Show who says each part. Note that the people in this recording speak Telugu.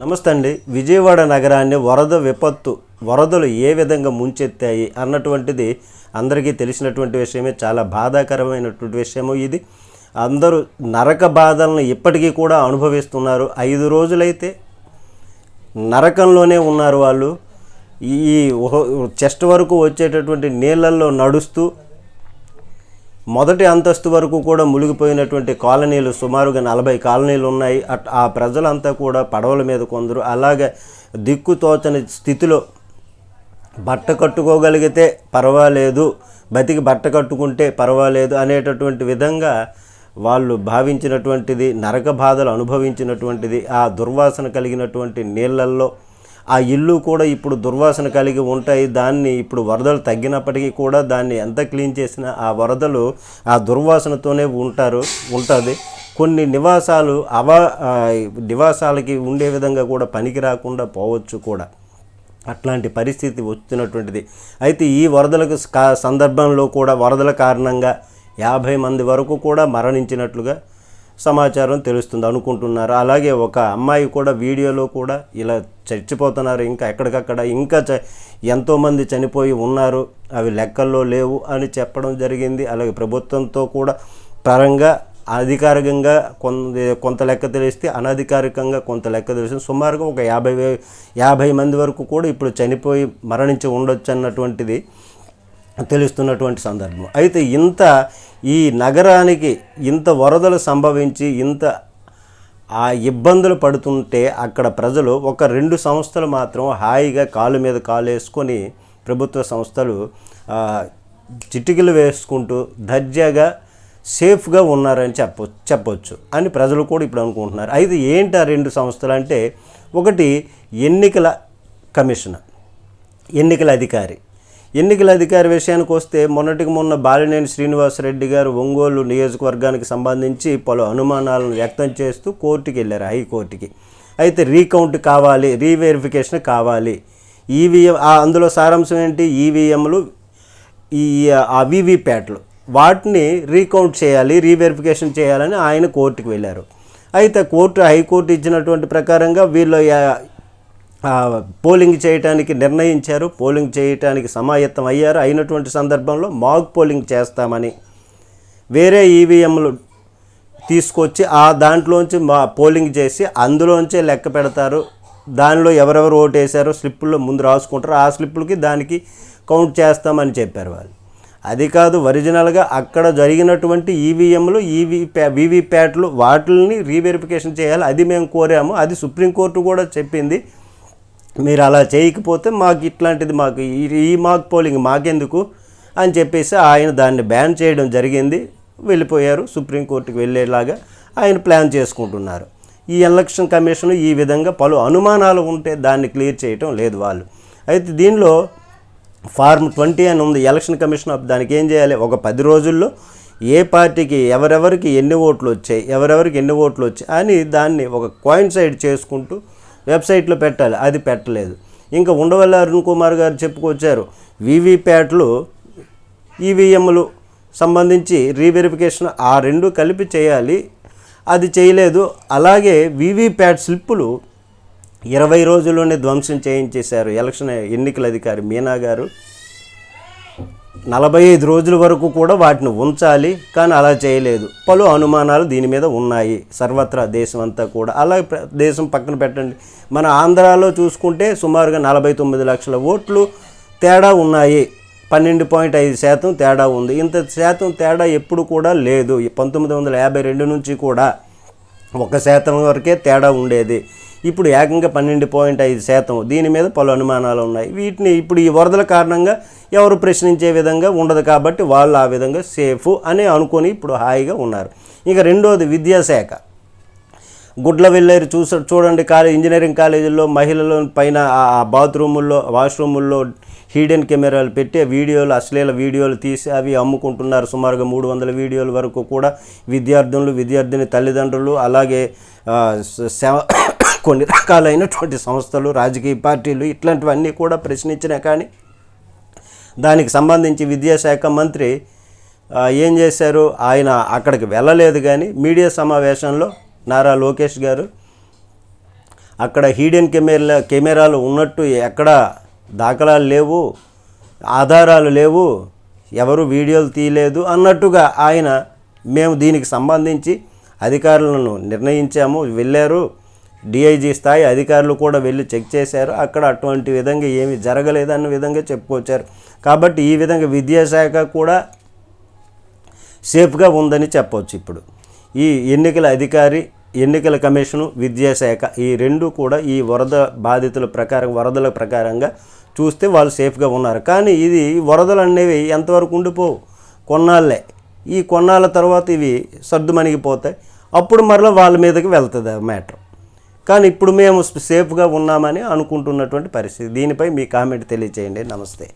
Speaker 1: నమస్తే అండి విజయవాడ నగరాన్ని వరద విపత్తు వరదలు ఏ విధంగా ముంచెత్తాయి అన్నటువంటిది అందరికీ తెలిసినటువంటి విషయమే చాలా బాధాకరమైనటువంటి విషయము ఇది. అందరూ నరక బాధలను ఇప్పటికీ కూడా అనుభవిస్తున్నారు. ఐదు రోజులైతే నరకంలోనే ఉన్నారు వాళ్ళు. ఈ చెస్ట్ వరకు వచ్చేటటువంటి నీళ్ళల్లో నడుస్తూ మొదటి అంతస్తు వరకు కూడా మునిగిపోయినటువంటి కాలనీలు సుమారుగా నలభై కాలనీలు ఉన్నాయి. అట్ ఆ ప్రజలంతా కూడా పడవల మీద కొందరు అలాగే దిక్కు తోచని స్థితిలో బట్ట కట్టుకోగలిగితే పర్వాలేదు. బతికి బట్ట కట్టుకుంటే పర్వాలేదు అనేటటువంటి విధంగా వాళ్ళు భావించినటువంటిది నరక బాధలు అనుభవించినటువంటిది ఆ దుర్వాసన కలిగినటువంటి నీళ్ళల్లో ఆ ఇల్లు కూడా ఇప్పుడు దుర్వాసన కలిగి ఉంటాయి. దాన్ని ఇప్పుడు వరదలు తగ్గినప్పటికీ కూడా దాన్ని ఎంత క్లీన్ చేసినా ఆ వరదలు ఆ దుర్వాసనతోనే ఉంటారు ఉంటుంది. కొన్ని నివాసాలు అవా నివాసాలకి ఉండే విధంగా కూడా పనికి రాకుండా పోవచ్చు కూడా. అట్లాంటి పరిస్థితి వచ్చినటువంటిది. అయితే ఈ వరదలకు సందర్భంలో కూడా వరదల కారణంగా యాభై మంది వరకు కూడా మరణించినట్లుగా సమాచారం తెలుస్తుంది అనుకుంటున్నారు. అలాగే ఒక అమ్మాయి కూడా వీడియోలో కూడా ఇలా చచ్చిపోతున్నారు. ఇంకా ఎక్కడికక్కడ ఇంకా చ ఎంతోమంది చనిపోయి ఉన్నారు. అవి లెక్కల్లో లేవు అని చెప్పడం జరిగింది. అలాగే ప్రభుత్వంతో కూడా పరంగా అధికారికంగా కొంత కొంత లెక్క తెలిస్తే అనధికారికంగా కొంత లెక్క తెలిసింది సుమారుగా ఒక యాభై వే యాభై మంది వరకు కూడా ఇప్పుడు చనిపోయి మరణించి ఉండొచ్చు అన్నటువంటిది తెలుస్తున్నటువంటి సందర్భం. అయితే ఇంత ఈ నగరానికి ఇంత వరదలు సంభవించి ఇంత ఆ ఇబ్బందులు పడుతుంటే అక్కడ ప్రజలు ఒక రెండు సంస్థలు మాత్రం హాయిగా కాలు మీద కాలు వేసుకొని ప్రభుత్వ సంస్థలు చిటికలు వేసుకుంటూ దర్జాగా సేఫ్గా ఉన్నారని చెప్ప చెప్పొచ్చు అని ప్రజలు కూడా ఇప్పుడు అనుకుంటున్నారు. అయితే ఏంటి ఆ రెండు సంస్థలు అంటే ఒకటి ఎన్నికల కమిషన్ ఎన్నికల అధికారి. ఎన్నికల అధికారి విషయానికి వస్తే మొన్నటికి మొన్న బాలినేని శ్రీనివాసరెడ్డి గారు ఒంగోలు నియోజకవర్గానికి సంబంధించి పలు అనుమానాలను వ్యక్తం చేస్తూ కోర్టుకి వెళ్ళారు హైకోర్టుకి. అయితే రీకౌంట్ కావాలి రీవెరిఫికేషన్ కావాలి. ఈవీఎం అందులో సారాంశం ఏంటి? ఈవీఎంలు ఈ ఆ వీవీప్యాట్లు వాటిని రీకౌంట్ చేయాలి రీవెరిఫికేషన్ చేయాలని ఆయన కోర్టుకు వెళ్ళారు. అయితే కోర్టు హైకోర్టు ఇచ్చినటువంటి ప్రకారంగా వీళ్ళు పోలింగ్ చేయటానికి నిర్ణయించారు. పోలింగ్ చేయటానికి సమాయత్తం అయ్యారు. అయినటువంటి సందర్భంలో మాక్ పోలింగ్ చేస్తామని వేరే ఈవీఎంలు తీసుకొచ్చి ఆ దాంట్లోంచి మా పోలింగ్ చేసి అందులోంచే లెక్క పెడతారు. దానిలో ఎవరెవరు ఓటు వేశారో స్లిప్పుల్లో ముందు రాసుకుంటారు. ఆ స్లిప్పులకి దానికి కౌంట్ చేస్తామని చెప్పారు వాళ్ళు. అది కాదు ఒరిజినల్గా అక్కడ జరిగినటువంటి ఈవీఎంలు ఈవీ ప్యా వీవీప్యాట్లు వాటిని రీవెరిఫికేషన్ చేయాలి. అది మేము కోరాము. అది సుప్రీంకోర్టు కూడా చెప్పింది. మీరు అలా చేయకపోతే మాకు ఇట్లాంటిది మాకు ఈ- ఈ మాక్ పోలింగ్ మాకెందుకు అని చెప్పేసి ఆయన దాన్ని బ్యాన్ చేయడం జరిగింది. వెళ్ళిపోయారు. సుప్రీంకోర్టుకి వెళ్ళేలాగా ఆయన ప్లాన్ చేసుకుంటున్నారు. ఈ ఎలక్షన్ కమిషన్ ఈ విధంగా పలు అనుమానాలు ఉంటే దాన్ని క్లియర్ చేయటం లేదు వాళ్ళు. అయితే దీనిలో ఫార్మ్ ట్వంటీ అని ఉంది. ఎలక్షన్ కమిషన్ ఆఫ్ దానికి ఏం చేయాలి? ఒక పది రోజుల్లో ఏ పార్టీకి ఎవరెవరికి ఎన్ని ఓట్లు వచ్చాయి ఎవరెవరికి ఎన్ని ఓట్లు వచ్చాయి అని దాన్ని ఒక కాయిన్ సైడ్ చేసుకుంటూ వెబ్సైట్లో పెట్టాలి. అది పెట్టలేదు. ఇంకా ఉండవల్లి అరుణ్ కుమార్ గారు చెప్పుకొచ్చారు వీవీప్యాట్లు ఈవీఎంలు సంబంధించి రీవెరిఫికేషన్ ఆ రెండు కలిపి చేయాలి. అది చేయలేదు. అలాగే వీవీప్యాట్ స్లిప్పులు ఇరవై రోజుల్లోనే ధ్వంసం చేయించేశారు ఎలక్షన్ ఎన్నికల అధికారి మీనా గారు. నలభై ఐదు రోజుల వరకు కూడా వాటిని ఉంచాలి కానీ అలా చేయలేదు. పలు అనుమానాలు దీని మీద ఉన్నాయి. సర్వత్రా దేశం అంతా కూడా. అలాగే దేశం పక్కన పెట్టండి. మన ఆంధ్రాలో చూసుకుంటే సుమారుగా నలభై తొమ్మిది లక్షల ఓట్లు తేడా ఉన్నాయి. పన్నెండు పాయింట్ ఐదు శాతం తేడా ఉంది. ఇంత శాతం తేడా ఎప్పుడు కూడా లేదు. పంతొమ్మిది వందల యాభై రెండు నుంచి కూడా ఒక శాతం వరకే తేడా ఉండేది. ఇప్పుడు ఏకంగా పన్నెండు పాయింట్ ఐదు శాతం. దీని మీద పలు అనుమానాలు ఉన్నాయి. వీటిని ఇప్పుడు ఈ వరదల కారణంగా ఎవరు ప్రశ్నించే విధంగా ఉండదు కాబట్టి వాళ్ళు ఆ విధంగా సేఫ్ అని అనుకొని ఇప్పుడు హాయిగా ఉన్నారు. ఇక రెండోది విద్యాశాఖ. గుడ్ల వెళ్ళారు చూస చూడండి కాలేజ్ ఇంజనీరింగ్ కాలేజీల్లో మహిళల పైన ఆ- బాత్రూముల్లో వాష్రూముల్లో హీడెన్ కెమెరాలు పెట్టి వీడియోలు అశ్లీల వీడియోలు తీసి అవి అమ్ముకుంటున్నారు. సుమారుగా మూడు వందల వీడియోల వరకు కూడా విద్యార్థులు విద్యార్థిని తల్లిదండ్రులు అలాగే సేవ కొన్ని రకాలైనటువంటి సంస్థలు రాజకీయ పార్టీలు ఇట్లాంటివన్నీ కూడా ప్రశ్నించినా కానీ దానికి సంబంధించి విద్యాశాఖ మంత్రి ఏం చేశారు? ఆయన అక్కడికి వెళ్ళలేదు కానీ మీడియా సమావేశంలో నారా లోకేష్ గారు అక్కడ హీడెన్ కెమెరా కెమెరాలు ఉన్నట్టు ఎక్కడ దాఖలాలు లేవు ఆధారాలు లేవు ఎవరు వీడియోలు తీయలేదు అన్నట్టుగా ఆయన మేము దీనికి సంబంధించి అధికారులను నిర్ణయించాము వెళ్ళారు. డిఐజీ స్థాయి అధికారులు కూడా వెళ్ళి చెక్ చేశారు. అక్కడ అటువంటి విధంగా ఏమీ జరగలేదన్న విధంగా చెప్పుకొచ్చారు. కాబట్టి ఈ విధంగా విద్యాశాఖ కూడా సేఫ్గా ఉందని చెప్పవచ్చు ఇప్పుడు. ఈ ఎన్నికల అధికారి ఎన్నికల కమిషను విద్యాశాఖ ఈ రెండు కూడా ఈ వరద బాధితుల ప్రకారం వరదల ప్రకారంగా చూస్తే వాళ్ళు సేఫ్గా ఉన్నారు. కానీ ఇది వరదలు అనేవి ఎంతవరకు ఉండిపోవు? కొన్నాళ్ళే. ఈ కొన్నాళ్ళ తర్వాత ఇవి సర్దుమణిగిపోతాయి. అప్పుడు మరలా వాళ్ళ మీదకి వెళ్తుంది ఆ మ్యాటర్. కానీ ఇప్పుడు మేము సేఫ్గా ఉన్నామని అనుకుంటున్నటువంటి పరిస్థితి. దీనిపై మీ కామెంట్ తెలియచేయండి. నమస్తే.